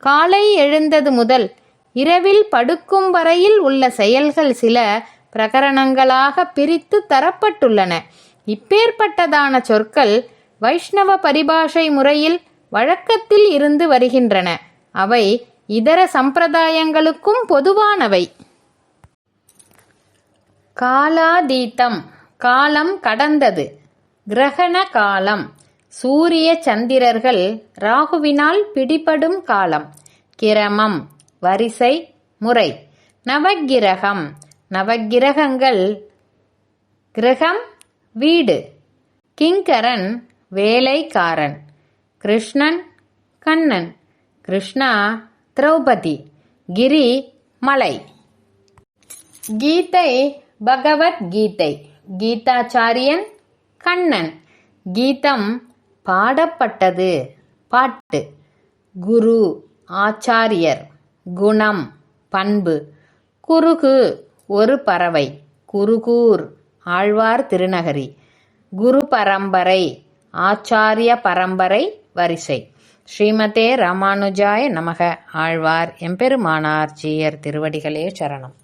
காலை எழுந்தது முதல் இரவில் படுக்கும் வரையில் உள்ள செயல்கள் சில பிரகரணங்களாக பிரித்து தரப்பட்டுள்ளன. இப்பேற்பட்டதான சொற்கள் வைஷ்ணவ பரிபாஷை முறையில் வழக்கத்தில் இருந்து வருகின்றன. அவை இதர சம்பிரதாயங்களுக்கும் பொதுவானவை. காலாதீதம் காலம் கடந்தது. கிரகண காலம் சூரிய சந்திரர்கள் ராகுவினால் பிடிபடும் காலம். கிரமம் வரிசை முறை. நவக்கிரகம். நவக்கிரகங்கள் கிரகம் வீடு. கிங்கரன் வேலைக்காரன். கிருஷ்ணன் கண்ணன். கிருஷ்ணா திரௌபதி. கிரி மலை. கீதை பகவத்கீதை கீதாச்சாரியன் கண்ணன். கீதம் பாடப்பட்டது. பாட்டு. குரு ஆச்சாரியர். குணம் பண்பு. குருகு ஒரு பறவை. குருகூர் ஆழ்வார் திருநகரி. குரு பரம்பரை ஆச்சாரிய பரம்பரை வரிசை. ஸ்ரீமதே ராமானுஜாய நமக. ஆழ்வார் எம்பெருமானார் ஜீயர் திருவடிகளே சரணம்.